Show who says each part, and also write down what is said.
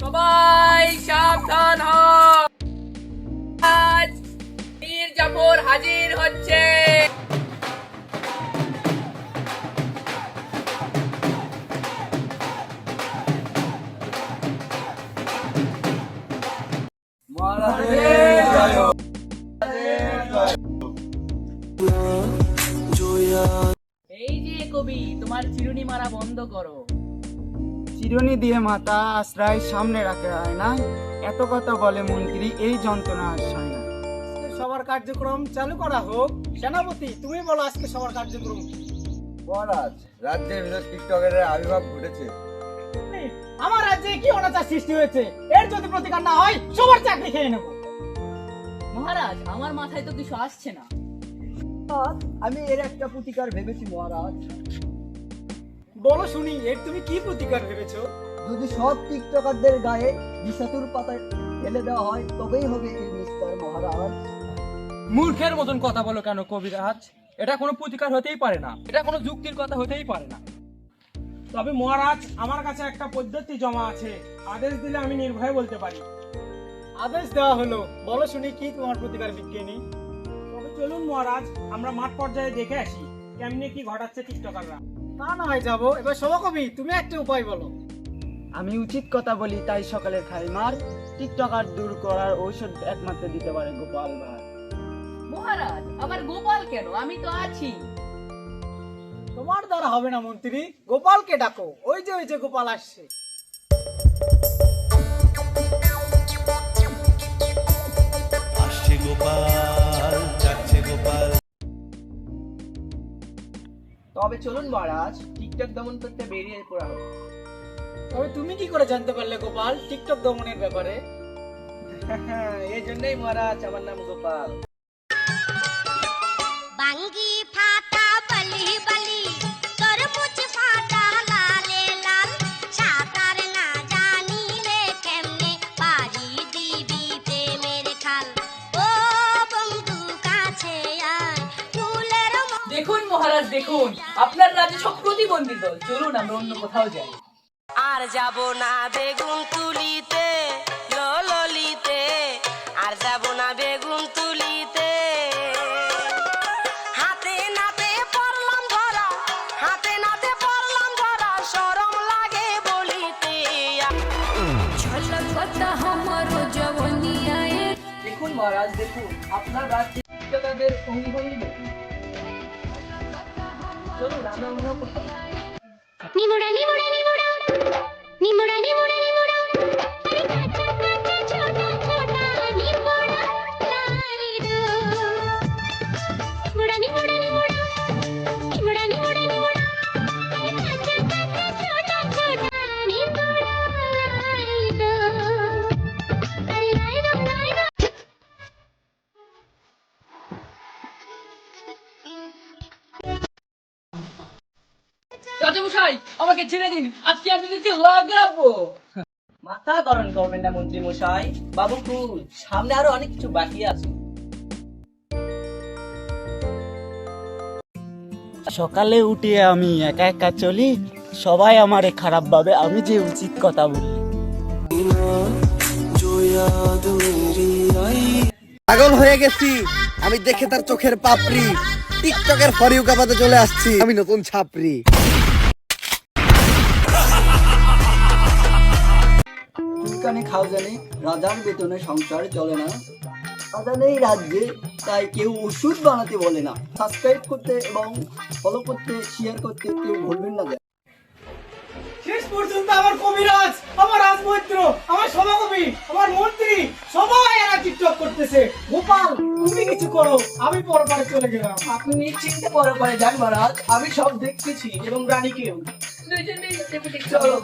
Speaker 1: সবাই সাবধান হ আজ মীর জাফর হাজির হচ্ছে। এই যে কবি, তোমার চিরুনি মারা বন্ধ করো।
Speaker 2: চিরুনি দিয়ে মাথা আশ্রয় সামনে রাখা হয় না? এত কথা বলে মন্ত্রী এই যন্ত্রণা আর সয় না।
Speaker 3: সবার কার্যক্রম চালু করা হোক। সেনাপতি তুমি বলো আজকে সবার কার্যক্রম।
Speaker 4: মহারাজ রাজ্যের ভিতর টিকটকের আবির্ভাব ঘটেছে।
Speaker 3: আমার রাজ্যে কি অনাচার সৃষ্টি হয়েছে? এর যদি প্রতিকার না হয় সবার চাকরি খেয়ে নেব।
Speaker 1: মহারাজ আমার মাথায় তো কিছু আসছে না।
Speaker 2: আমি এর একটা প্রতিকার ভেবেছি মহারাজ।
Speaker 3: বলো শুনি এর তুমি কি প্রতিকার ভেবেছো?
Speaker 2: যদি সব টিকটকারদের গায়ে বিষাতুর পাতা ফেলে দেওয়া হয় তবেই হবে এই নিস্তার মহারাজ।
Speaker 5: মূর্খের মতন কথা বলো কেন কবিরাজ? এটা কোনো প্রতিকার হতেই পারে না। এটা কোনো যুক্তির কথা হতেই পারে না।
Speaker 3: তবে মহারাজ আমার কাছে একটা পদ্ধতি জমা আছে। আদেশ দিলে আমি নির্ভয়ে বলতে পারি। আদেশ দেওয়া হলো। বলো শুনি কি তোমার প্রতিকার বিজ্ঞানী? তবে চলুন মহারাজ আমরা মাঠ পর্যায়ে দেখে আসি। কেমনে কি ঘটাচ্ছে টিকটকাররা। তা না হয় যাব। এবার সভাকবি তুমি একটা উপায় বলো।
Speaker 2: আমি উচিত কথা বলি তাই সকালে খাই মার। টিকটকার দূর করার ঔষধ একমাত্র দিতে পারে গোপাল ভাই
Speaker 1: মহারাজ আবার গোপাল কেন? আমি তো আছি।
Speaker 3: তোমার দ্বারা হবে না মন্ত্রী। গোপালকে ডাকো। ওই যে ওই যে গোপাল আসছে।
Speaker 6: আসছে গোপাল।
Speaker 2: তবে চলুন মহারাজ টিকটক দমন করতে বেরিয়ে পড়া হোক।
Speaker 3: তবে তুমি কি করে জানতে পারলে গোপাল টিকটক দমনের ব্যাপারে?
Speaker 2: এই জন্যই মহারাজ আমার নাম গোপাল।
Speaker 7: বাঙ্গি ফাটা বলি
Speaker 1: দেখুন আপনার রাজ্যে সব প্রতিবন্ধী দল চলুন আমরা অন্য কোথাও যাই।
Speaker 8: আর যাব না বেগুন তুলিতে ললিতে আর যাব না বেগুন তুলিতে। হাতে নাতে পড়লাম ধরা হাতে নাতে পড়লাম ধরা শরম লাগে বলিতে।
Speaker 1: দেখুন মহারাজ দেখুন আপনার রাজ্যে অঙ্গি ভঙ্গি দেখুন চলুন আমরা আমাকে ছেড়ে দিন। আজকে আমি দিতে লাগাবো
Speaker 2: মাথা গরম করবেন না মন্ত্রী মশাই বাবু সামনে আরও অনেক কিছু বাকি আছে। সকালে উঠে আমি একা একা চলি সবাই আমারে খারাপ ভাবে আমি যে উচিত কথা বলি।
Speaker 4: পাগল হয়ে গেছি আমি দেখে তার চোখের পাপড়ি। টিকটকের ফরিউ কাপাতে চলে আসছি আমি নতুন ছাপরি
Speaker 2: ফুলকানি খাও জানে রাজার বেতনে সংসার চলে না। রাজা নেই রাজ্যে তাই কেউ ওষুধ বানাতে বলে না। সাবস্ক্রাইব করতে এবং ফলো করতে শেয়ার করতে কেউ ভুলবেন না
Speaker 3: শেষ পর্যন্ত আমার কবিরাজ আমার রাজমৈত্র আমার সভাকবি আমার মন্ত্রী সবাই এরা টিকটক করতেছে। গোপাল তুমি কিছু করো আমি পরপারে চলে গেলাম।
Speaker 2: আপনি নিশ্চিন্তে পরে পরে যান মহারাজ। আমি সব দেখতেছি এবং রানীকেও
Speaker 1: দুইজনেই চেপে
Speaker 2: চলো।